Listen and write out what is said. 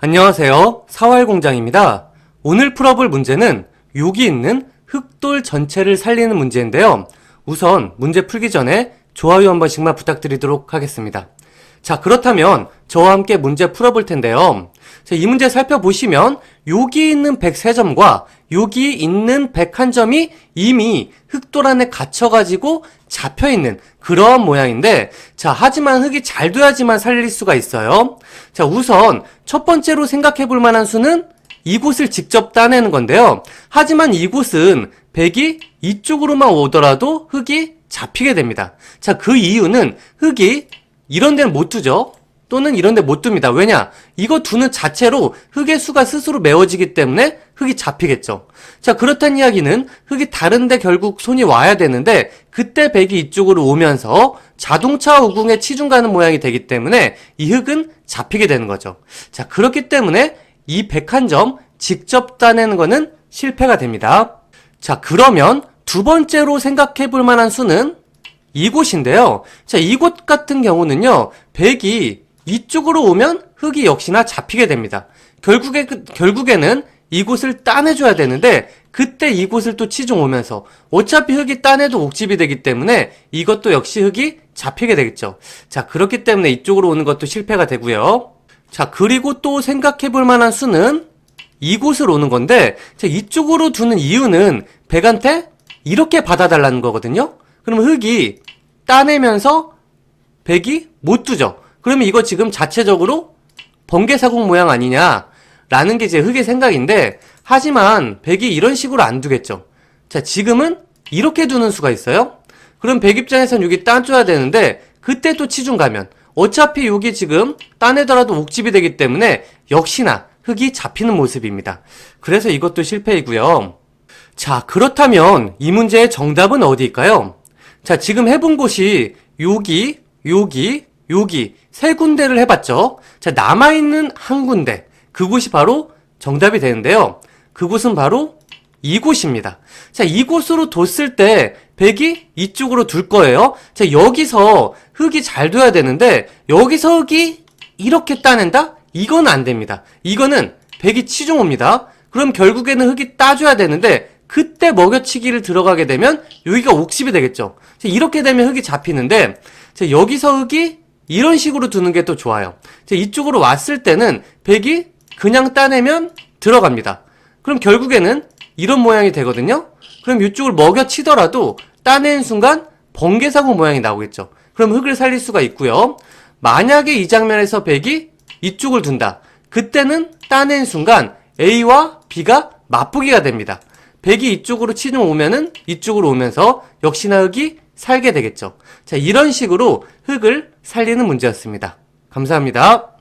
안녕하세요. 사활공장입니다. 오늘 풀어볼 문제는 여기 있는 흑돌 전체를 살리는 문제인데요. 우선 문제 풀기 전에 좋아요 한 번씩만 부탁드리도록 하겠습니다. 자, 그렇다면 저와 함께 문제 풀어볼 텐데요. 자, 이 문제 살펴보시면 여기 있는 103점과 여기 있는 101점이 이미 흑돌 안에 갇혀가지고 잡혀 있는 그러한 모양인데 자, 하지만 흙이 잘 돼야지만 살릴 수가 있어요. 자, 우선 첫 번째로 생각해 볼 만한 수는 이곳을 직접 따내는 건데요. 하지만 이곳은 백이 이쪽으로만 오더라도 흙이 잡히게 됩니다. 자, 그 이유는 흙이 이런 데는 못 두죠. 또는 이런 데 못 둡니다. 왜냐? 이거 두는 자체로 흙의 수가 스스로 메워지기 때문에 흙이 잡히겠죠. 자, 그렇다는 이야기는 흙이 다른데 결국 손이 와야 되는데 그때 백이 이쪽으로 오면서 자동차 우궁에 치중 가는 모양이 되기 때문에 이 흙은 잡히게 되는 거죠. 자, 그렇기 때문에 이 101점 직접 따내는 거는 실패가 됩니다. 자, 그러면 두 번째로 생각해 볼 만한 수는 이곳인데요. 자, 이곳 같은 경우는요, 백이 이쪽으로 오면 흙이 역시나 잡히게 됩니다. 결국에, 그- 결국에는 이곳을 따내줘야 되는데, 그때 이곳을 또 치중 오면서, 어차피 흙이 따내도 옥집이 되기 때문에, 이것도 역시 흙이 잡히게 되겠죠. 자, 그렇기 때문에 이쪽으로 오는 것도 실패가 되고요. 자, 그리고 또 생각해 볼 만한 수는, 이곳을 오는 건데, 자, 이쪽으로 두는 이유는 백한테 이렇게 받아달라는 거거든요? 그럼 흙이 따내면서 백이 못 두죠? 그러면 이거 지금 자체적으로 번개사국 모양 아니냐? 라는 게제 흙의 생각인데, 하지만 백이 이런 식으로 안 두겠죠? 자, 지금은 이렇게 두는 수가 있어요? 그럼 백 입장에선 여기 따줘야 되는데, 그때 또 치중 가면, 어차피 여기 지금 따내더라도 옥집이 되기 때문에, 역시나 흙이 잡히는 모습입니다. 그래서 이것도 실패이고요. 자, 그렇다면 이 문제의 정답은 어디일까요? 자, 지금 해본 곳이 여기, 여기, 여기 세 군데를 해봤죠? 자, 남아있는 한 군데. 그곳이 바로 정답이 되는데요. 그곳은 바로 이곳입니다. 자, 이곳으로 뒀을 때 백이 이쪽으로 둘 거예요. 자, 여기서 흙이 잘 돼야 되는데 여기서 흙이 이렇게 따낸다? 이건 안 됩니다. 이거는 백이 치중 옵니다. 그럼 결국에는 흙이 따줘야 되는데 그때 먹여치기를 들어가게 되면 여기가 옥집이 되겠죠. 자, 이렇게 되면 흙이 잡히는데 자, 여기서 흙이 이런 식으로 두는 게 또 좋아요. 자, 이쪽으로 왔을 때는 백이 그냥 따내면 들어갑니다. 그럼 결국에는 이런 모양이 되거든요. 그럼 이쪽을 먹여치더라도 따내는 순간 번개사고 모양이 나오겠죠. 그럼 흙을 살릴 수가 있고요. 만약에 이 장면에서 백이 이쪽을 둔다. 그때는 따낸 순간 A와 B가 맞붙기가 됩니다. 백이 이쪽으로 치중 오면은 이쪽으로 오면서 역시나 흙이 살게 되겠죠. 자, 이런 식으로 흙을 살리는 문제였습니다. 감사합니다.